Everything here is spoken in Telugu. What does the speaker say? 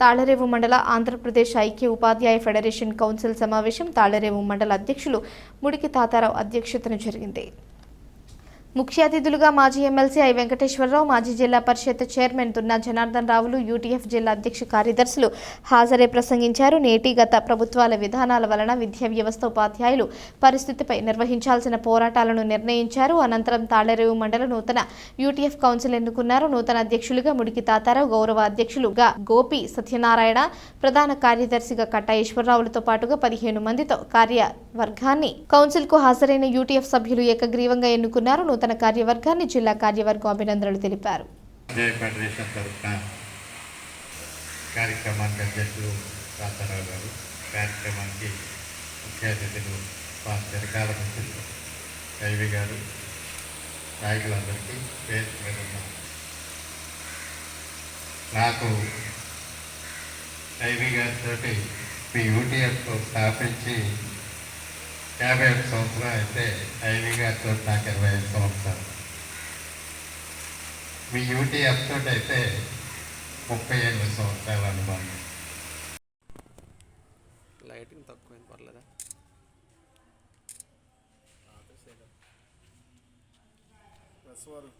తాళరేవు మండల ఆంధ్రప్రదేశ్ ఐక్య ఉపాధ్యాయ ఫెడరేషన్ కౌన్సిల్ సమావేశం తాళరేవు మండల అధ్యక్షులు ముడికి తాతారావు అధ్యక్షతన జరిగింది. ముఖ్య అతిథులుగా మాజీ ఎమ్మెల్సీ ఐ వెంకటేశ్వరరావు మాజీ జిల్లా పరిషత్ చైర్మన్ దున్నా జనార్దన్ రావులు యూటీఎఫ్ జిల్లా అధ్యక్ష కార్యదర్శులు హాజరై ప్రసంగించారు. నేటి గత ప్రభుత్వాల విధానాల వలన విద్యా వ్యవస్థ ఉపాధ్యాయులు పరిస్థితిపై నిర్వహించాల్సిన పోరాటాలను నిర్ణయించారు. అనంతరం తాళరేవు మండల నూతన యూటీఎఫ్ కౌన్సిల్ ఎన్నుకున్నారు. నూతన అధ్యక్షులుగా ముడికి తాతారావు గౌరవ అధ్యక్షులుగా గోపి సత్యనారాయణ ప్రధాన కార్యదర్శిగా కట్టాయేశ్వరరావులతో పాటుగా పదిహేను మందితో కార్యవర్గాన్ని కౌన్సిల్కు హాజరైన యూటీఎఫ్ సభ్యులు ఏకగ్రీవంగా ఎన్నుకున్నారు. నూతన కార్యవర్గాన్ని జిల్లా కార్యవర్గం అభినందనలు తెలిపారు. కార్యక్రమానికి అధ్యక్షులు గారు కార్యక్రమానికి ముఖ్య అతిథులు మా మిత్రులు కైవి గారు నాయకులందరికీ పేరు పేరున్న నాకు కైవి గారితో మీ యూటీఎఫ్ స్థాపించి యాభై ఒక సంవత్సరం అయితే ఐవి గారితో నాకు ఇరవై ఐదు సంవత్సరాలు. మీ యూటీఎఫ్ తోటి అయితే ముప్పై ఎనిమిది సంవత్సరాల అనుభవం లైటింగ్ తక్కువైంది పర్లేదా? ప్రెస్ వారు